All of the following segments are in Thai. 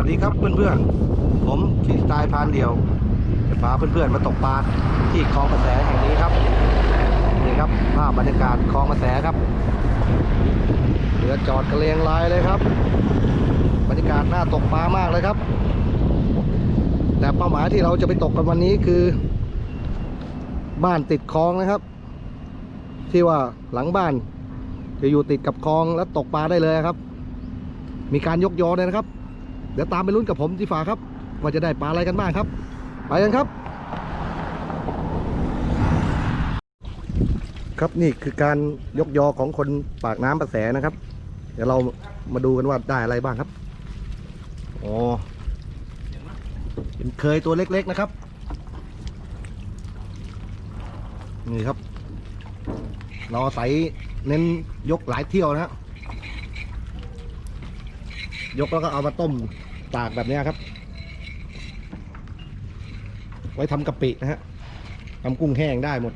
วัสดีครับเพื่อนๆ ผมคีสไตล์พานเดียวจะพาเพื่อนๆมาตกปลาที่คลองกระแสแห่งนี้ครับนี่ครับภาพบรรยากาศคลองกระแสครับเรือจอดกระเลงลายเลยครับ บรรยากาศน่าตกปลามากเลยครับ แต่เป้าหมายที่เราจะไปตกกันวันนี้คือ บ้านติดคลองนะครับ ที่ว่าหลังบ้านจะอยู่ติดกับคลองแล้วตกปลาได้เลยครับ มีการยกยอเลยนะครับ เดี๋ยวตามไปลุ้นกับผมที่ฝาครับว่าจะได้ปลาอะไรกันบ้างครับ ไปกันครับ ครับนี่คือการยกยอของคนปากน้ำประแสนะครับ เดี๋ยวเรามาดูกันว่าได้อะไรบ้างครับอ๋อเป็นเคยตัวเล็ก ๆนะครับ นี่ครับ เราอาศัยเน้นยกหลายเที่ยวนะฮะ ยกแล้วก็เอามาต้มตากแบบนี้ครับ ไว้ทำกะปินะฮะทำกุ้งแห้งได้หมด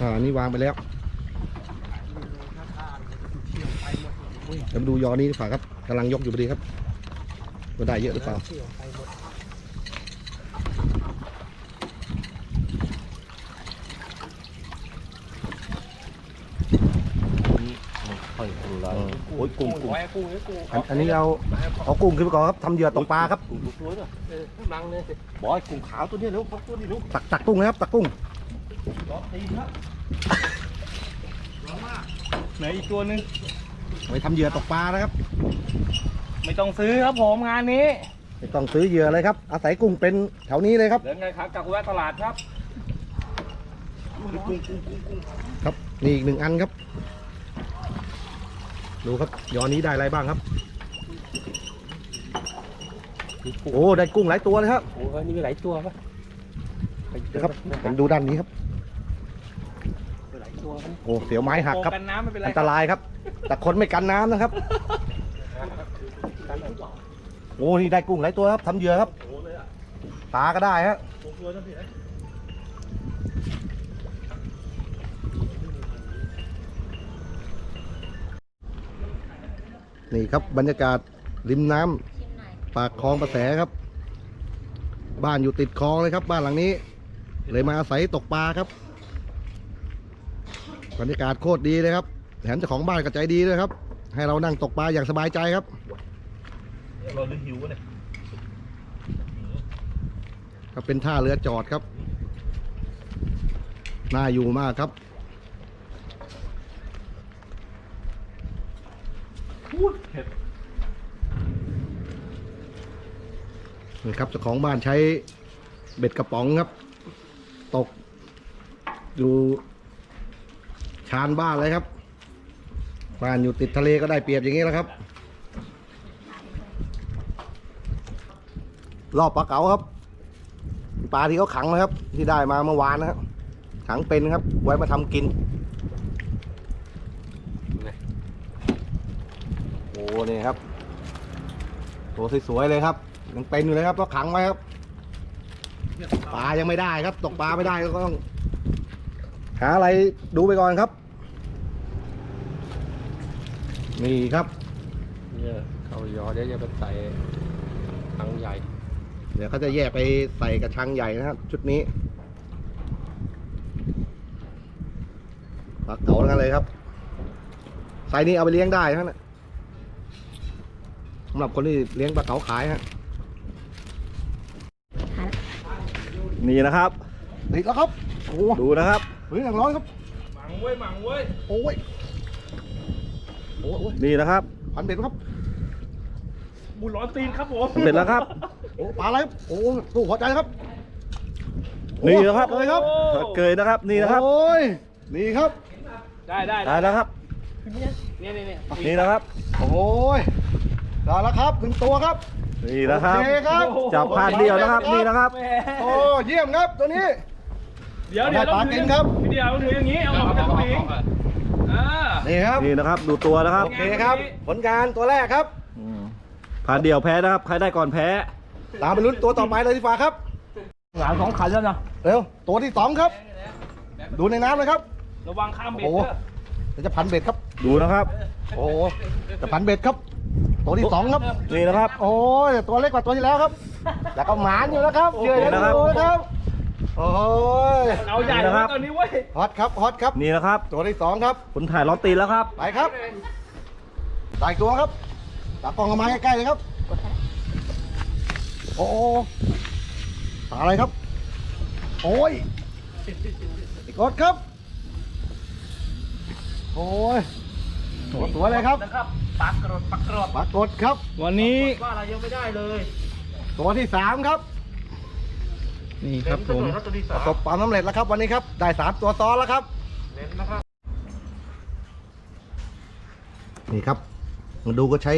อันนี่วางไปแล้วเดี๋ยวมาดูยอนี้ดีกว่าครับกำลังยกอยู่พอดีครับว่าได้เยอะหรือเปล่า โอ้ยกุ้งกุ้งไว้กุ้งไว้กุ้งอันอันนี้เราเอากุ้งขึ้นไปก่อนครับทำเหยื่อตกปลาครับกุ้งตัวตัวเนี่ยเออลังเลยบอยกุ้งขาวตัวเนี้ยเร็วพกตัวนี้เร็วตักตักกุ้งนะครับตักกุ้งรอตีนครับไหนอีกตัวหนึงไว้ทำเหยื่อตกปลานะครับ ไม่ต้องซื้อครับผมงานนี้ไม่ต้องซื้อเหยื่อเลยครับ อาศัยกุ้งเป็นแถวนี้เลยครับเดินไงครับจากแวะตลาดครับ ครับนี่อีกหนึ่งอันครับ ดูครับยอนี้ได้อะไรบ้างครับ โอ้ได้กุ้งหลายตัวเลยครับโอ้ยนี่มีหลายตัวปะเดี๋ยวครับผมดูด้านนี้ครับหลายตัวมันโอ้เสียวไม้หักครับโกันน้ำไม่เป็นไรอันตรายครับ แต่คนไม่กันน้ำนะครับโอ้นี่ได้กุ้งหลายตัวครับทำเหยื่อครับปลาก็ได้ฮะ นี่ครับบรรยากาศริมน้ำปากคลองประแสครับ บ้านอยู่ติดคลองเลยครับ บ้านหลังนี้ เลยมาอาศัยตกปลาครับบรรยากาศโคตรดีเลยครับแถมเจ้าของบ้านก็ใจดีด้วยครับ ให้เรานั่งตกปลาอย่างสบายใจครับเราดูหิวเนี่ยก็เป็นท่าเรือจอดครับ น่าอยู่มากครับ นี่ครับเจ้าของบ้านใช้เบ็ดกระป๋องครับ ตก อยู่ชานบ้านเลยครับบ้านอยู่ติดทะเลก็ได้เปรียบอย่างนี้แล้วครับ รอบปลาเก๋าครับ ปลาที่เขาขังนะครับ ที่ได้มาเมื่อวานนะครับขังเป็นครับ ไว้มาทำกิน โอ้นี่ครับตัวสวยๆเลยครับ ยังเป็นอยู่เลยครับก็ขังไว้ครับปลายังไม่ได้ครับ ตกปลาไม่ได้ก็ต้อง หาอะไรดูไปก่อนครับ นี่ครับเนี่ยเขายอเดี๋ยวจะไปใส่ถังใหญ่ เดี๋ยวเขาจะแยกไปใส่กระชังใหญ่นะครับ ชุดนี้ปลาเก๋าทั้งนั้นเลยครับไซส์นี้เอาไปเลี้ยงได้ทั้งนั้น สำหรับคนที่เลี้ยงปลาเก๋าขายฮะนี่นะครับติดแล้วครับโอ้โหดูนะครับเฮ้ยหนังร้อนครับหมังเว้ยหมังเว้ยโอ้ยโอ้ยโอ้ยนี่นะครับพันเบ็ดครับบุญร้อนตีนครับผมเสร็จแล้วครับโอ้ปลาอะไรครับโอ้ตู้พอใจครับนี่นะครับเลยครับเกยนะครับนี่นะครับโอ้ยนี่ครับ ได้ได้ได้แล้วครับ เนี่ยเนี่ยเนี่ยนี่นะครับ โอ้ย ได้แล้วครับหนึ่งตัวครับ นี่นะครับ โอเคครับ จับพานเดียวนะครับนี่นะครับแหมโอ้เยี่ยมครับตัวนี้ เดี๋ยวเดี๋ยวเอาให้ปลากินครับเดี๋ยวถืออย่างนี้ เอาออกจากกระปิงอ่านี่ครับ นี่นะครับ ดูตัวนะครับโอเคครับ ผลงานตัวแรกครับ อืมพานเดียวแพ้นะครับ ใครได้ก่อนแพ้ ตามไปลุ้นตัวต่อไปเลยดีกว่าครับ หลานสองขันแล้วนะ เร็ว ตัวที่สองครับ ดูในน้ำเลยครับ ระวังข้ามเบ็ดโอ้โหเด้อเดี๋ยวจะพันเบ็ดครับ ดูนะครับ โอ้โหจะพันเบ็ดครับ ตัวที่สองครับ นี่นะครับ โอ้ยตัวเล็กกว่าตัวที่แล้วครับ แล้วก็หมานอยู่นะครับเหยื่อยังนะครับอยู่นะครับ โอ้ยเอาใหญ่นี่นะครับตอนนี้เว้ย ฮอตครับ ฮอตครับ นี่นะครับ ตัวที่สองครับ คุณถ่ายล้อตีนแล้วครับ ไปครับได้อีกตัวครับตากล้องเอามาใกล้ๆเลยครับ โอ้โหปลาอะไรครับ โอ้ยอีกกดครับ โอ้ย ตัวสวยเลยครับนะครับปักกรดปักกรดปรากฏครับ วันนี้ว่าเรายังไม่ได้เลยตัวที่สามครับนี่ครับผมเน้นตัวที่ปสาระมสบความสำเร็จแล้วครับ วันนี้ครับได้สามตัวซ้อนแล้วครับเน้นนะครับนี่ครับมาดูก็ใช้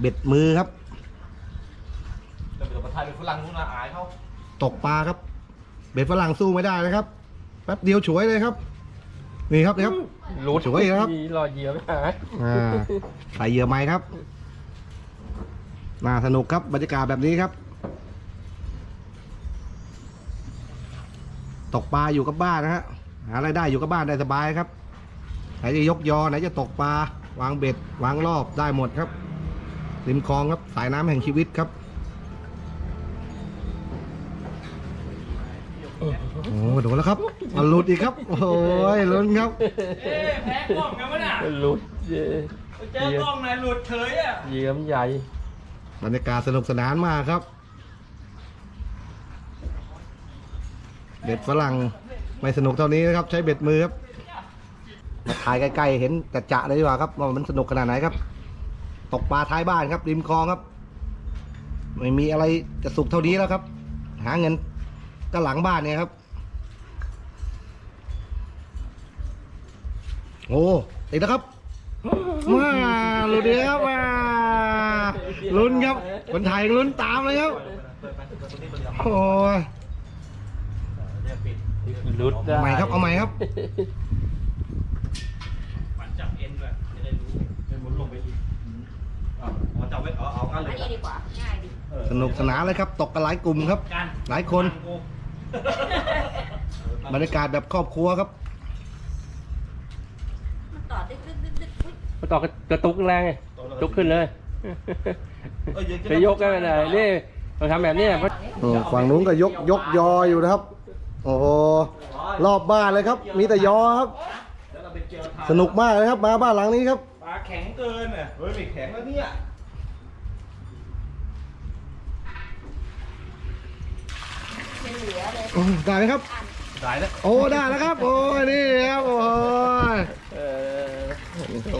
เบ็ดมือครับเดี๋ยวประธานเป็นฝรั่งนู่นนะอายเขาตกปลาครับ เบ็ดฝรั่งสู้ไม่ได้นะครับแป๊บเดียวฉวยเลยครับ นี่ครับนี่ครับ รูดสวยครับ มีรอยเหยียบไหมฮะอ่าใส่เหยื่อไม้ครับ น่าสนุกครับบรรยากาศแบบนี้ครับ ตกปลาอยู่กับบ้านนะฮะ หารายได้อยู่กับบ้านได้สบายครับ ไหนจะยกยอไหนจะตกปลา วางเบ็ด วางรอบได้หมดครับริมคลองครับ สายน้ำแห่งชีวิตครับ โอ้โดนแล้วครับเอาหลุดอีกครับ โอ้ยลุ้นครับเอ๊ะแพ้กล้องไงวะน่ะรูดเย่เจอกล้องนายหลุดเฉยอะเหยียมใหญ่บรรยากาศสนุกสนานมากครับ เบ็ดฝรั่งไม่สนุกเท่านี้นะครับ ใช้เบ็ดมือครับ มาถ่ายใกล้ๆเห็นจะจะเลยดีกว่าครับว่ามันสนุกขนาดไหนครับ ตกปลาท้ายบ้านครับริมคลองครับ ไม่มีอะไรจะสุกเท่านี้แล้วครับ หาเงินก็หลังบ้านเนี่ยครับ โอ้ติดแล้วครับมาลุ้นดีครับมาลุ้นครับคนไทยลุ้นตามเลยครับโอ้ยรูดได้เอาใหม่ครับเอาใหม่ครับมันจับเอ็นด้วยจะได้รู้ไม่หมุนลงไปอีกอ๋อจับไว้เอาเอากันเลยดีกว่าง่ายดีสนุกสนานเลยครับ ตกกันหลายกลุ่มครับ หลายคน บรรยากาศแบบครอบครัวครับ มันต่อดึกดึกดึกดึกอุ๊ย มาต่อกระตุกแรงไงตุกขึ้นเลยไปยกกันไม่ได้นี่เราทำแบบนี้เพราะอืมฝั่งนู้นก็ยกยกยออยู่นะครับ โอ้โหรอบบ้านเลยครับ มีแต่ยอครับ สนุกมากเลยครับมาบ้านหลังนี้ครับปลาแข็งเกินอะเฮ้ยไม่แข็งแล้วเนี่ยเหลือเลยอืมได้ไหมครับ ได้แล้วโอ้ได้แล้วครับ โอ้ยนี่ครับโอ้ยเออเขา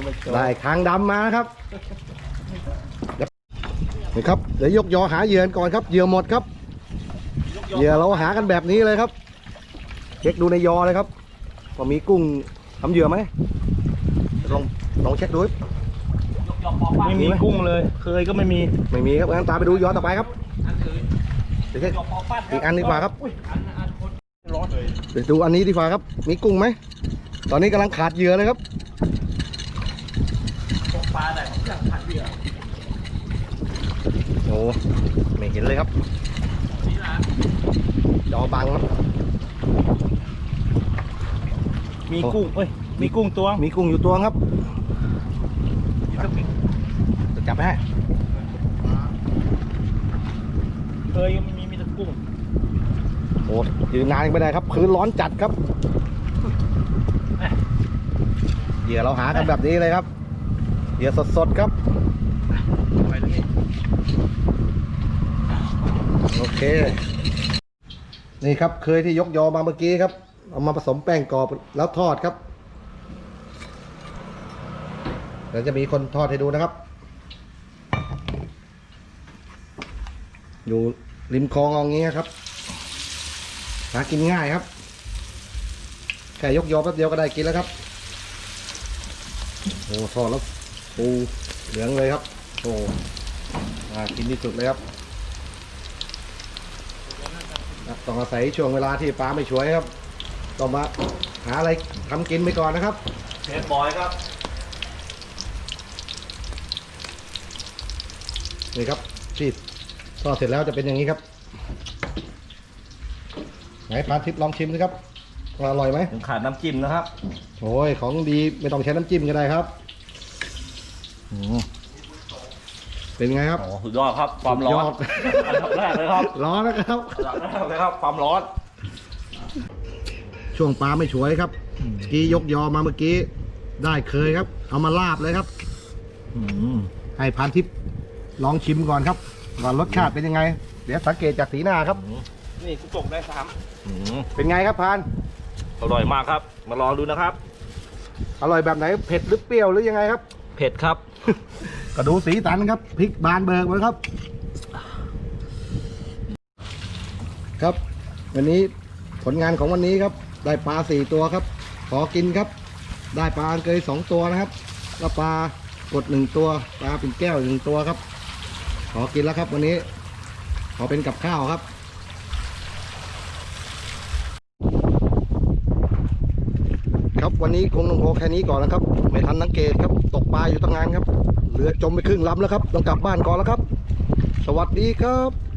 ไม่โชว์ได้คางดำมานะครับเดี๋ยวนี่ครับเดี๋ยวยกยอหาเหยื่อก่อนครับเหยื่อหมดครับเหยื่อเราหากันแบบนี้เลยครับเช็คดูในยอเลยครับว่ามีกุ้งทำเหยื่อไหมลองลองเช็คดูครับยกปอกปลาไม่มีกุ้งเลย เคยก็ไม่มีไม่มีครับงั้นตามไปดูยอต่อไปครับอันอื่นเดี๋ยวเช็คยกปอกปั้นอีกอันดีกว่าครับอุ้ยอันอันคนร้อนเลยเดี๋ยวดูอันนี้ดีกว่าครับ มีกุ้งไหมตอนนี้กำลังขาดเหยื่อเลยครับ ตกปลาได้ผมอยากผัดเบียร์ โอ้ ไม่เห็นเลยครับนี่นะจอบังครับ มีกุ้งเอ้ย มีกุ้งตัว มีกุ้งอยู่ตัวครับจะจับไหมฮะเคยก็ไม่มีมีแต่กุ้งโอ้ยืนนานไม่ได้ครับ พื้นร้อนจัดครับเหยื่อเราหากันแบบนี้เลยครับเหยื่อสดๆครับ ไปตรงนี้โอเค นี่ครับเคยที่ยกยอมาเมื่อกี้ครับ เอามาผสมแป้งกรอบแล้วทอดครับเดี๋ยวจะมีคนทอดให้ดูนะครับ อยู่ริมคลองเอางี้ครับ หากินง่ายครับ แค่ยกยอแป๊บเดียวก็ได้กินแล้วครับ โอ้ทอดแล้วปูเหลืองเลยครับ โอ้อ่ากินที่สุดเลยครับครับต้องอาศัยช่วงเวลาที่ปลาไม่ช่วยครับต้องมาหาอะไรทำกินไปก่อนนะครับ เชฟบอยครับนี่ครับที่ทอดเสร็จแล้วจะเป็นอย่างนี้ครับ ไหนพานทิพย์ลองชิมสิครับว่าอร่อยไหมยังขาดน้ำจิ้มนะครับ โอ้ยของดีไม่ต้องใช้น้ำจิ้มก็ได้ครับ เป็นไงครับ โอ้สุดยอดครับความร้อนสุดยอด อันดับแรกเลยครับร้อนนะครับ อันดับแรกเลยครับ ความร้อน ช่วงปลาไม่ช่วยครับเมื่อกี้ยกยอมาเมื่อกี้ ได้เคยครับ เอามาลาบเลยครับ ให้พานทิพย์ลองชิมก่อนครับว่ารสชาติเป็นยังไง เดี๋ยวสังเกตจากสีหน้าครับ นี่กูตกได้สามเป็นไงครับพาน อร่อยมากครับ มาลองดูนะครับ อร่อยแบบไหน เผ็ดหรือเปรี้ยวหรือยังไงครับ เผ็ดครับ ก็ดูสีสันครับพริกบานเบิกเลยครับ ครับ วันนี้ผลงานของวันนี้ครับ ได้ปลาสี่ตัวครับ ขอกินครับ ได้ปลาอังเกยสองตัวนะครับแล้วปลากดหนึ่งตัว ปลาเป็นแก้วหนึ่งตัวครับ ขอกินแล้วครับ วันนี้ ขอเป็นกับข้าวครับ ครับ วันนี้คงต้องพอแค่นี้ก่อนนะครับ ไม่ทันสังเกตครับ ตกปลาอยู่ตั้งงานครับเรือจมไปครึ่งลำแล้วครับ ต้องกลับบ้านก่อนแล้วครับ สวัสดีครับ